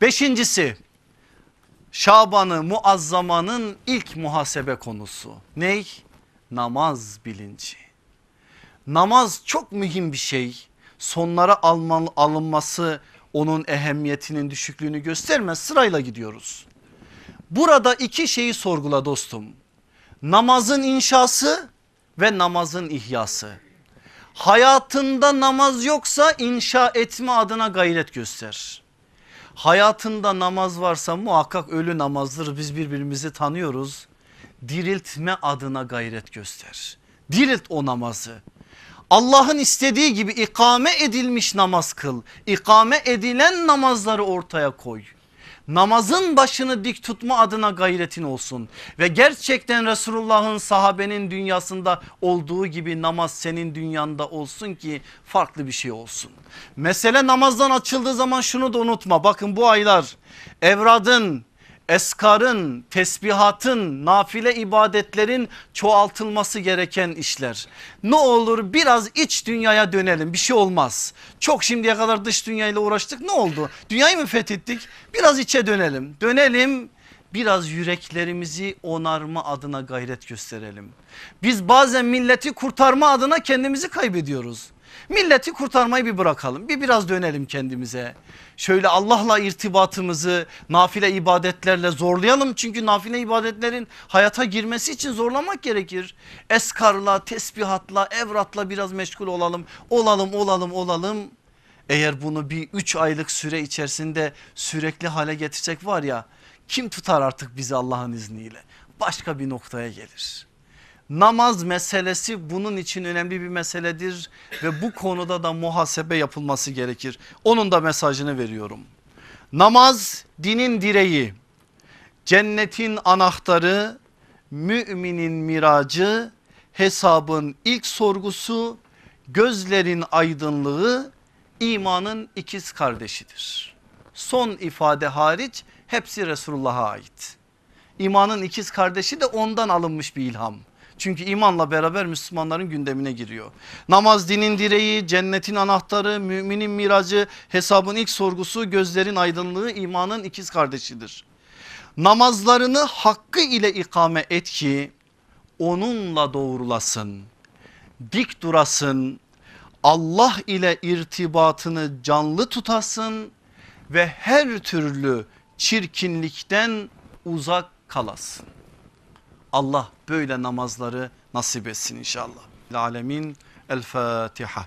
Beşincisi Şaban'ı muazzamanın ilk muhasebe konusu. Ney? Namaz bilinci. Namaz çok mühim bir şey. Sonlara alman, alınması onun ehemmiyetinin düşüklüğünü göstermez. Sırayla gidiyoruz. Burada iki şeyi sorgula dostum. Namazın inşası ve namazın ihyası. Hayatında namaz yoksa inşa etme adına gayret göster. Hayatında namaz varsa muhakkak ölü namazdır biz birbirimizi tanıyoruz. Diriltme adına gayret göster. Dirilt o namazı. Allah'ın istediği gibi ikame edilmiş namaz kıl. İkame edilen namazları ortaya koy. Namazın başını dik tutma adına gayretin olsun. Ve gerçekten Resulullah'ın sahabenin dünyasında olduğu gibi namaz senin dünyanda olsun ki farklı bir şey olsun. Mesele namazdan açıldığı zaman şunu da unutma. Bakın bu aylar evradın, eskarın, tesbihatın, nafile ibadetlerin çoğaltılması gereken işler. Ne olur biraz iç dünyaya dönelim bir şey olmaz. Çok şimdiye kadar dış dünyayla uğraştık ne oldu? Dünyayı mı fethettik? Biraz içe dönelim. Dönelim biraz yüreklerimizi onarma adına gayret gösterelim. Biz bazen milleti kurtarma adına kendimizi kaybediyoruz. Milleti kurtarmayı bir bırakalım bir biraz dönelim kendimize. Şöyle Allah'la irtibatımızı nafile ibadetlerle zorlayalım. Çünkü nafile ibadetlerin hayata girmesi için zorlamak gerekir. Eskarla, tesbihatla, evratla biraz meşgul olalım. Olalım, olalım, olalım. Eğer bunu bir 3 aylık süre içerisinde sürekli hale getirecek var ya kim tutar artık bizi Allah'ın izniyle? Başka bir noktaya gelir. Namaz meselesi bunun için önemli bir meseledir ve bu konuda da muhasebe yapılması gerekir. Onun da mesajını veriyorum. Namaz dinin direği, cennetin anahtarı, müminin miracı, hesabın ilk sorgusu, gözlerin aydınlığı, imanın ikiz kardeşidir. Son ifade hariç hepsi Resulullah'a ait. İmanın ikiz kardeşi de ondan alınmış bir ilham. Çünkü imanla beraber Müslümanların gündemine giriyor. Namaz dinin direği, cennetin anahtarı, müminin miracı, hesabın ilk sorgusu, gözlerin aydınlığı imanın ikiz kardeşidir. Namazlarını hakkı ile ikame et ki onunla doğrulasın, dik durasın, Allah ile irtibatını canlı tutasın ve her türlü çirkinlikten uzak kalasın. Allah böyle namazları nasip etsin inşallah. Alemin El Fatiha.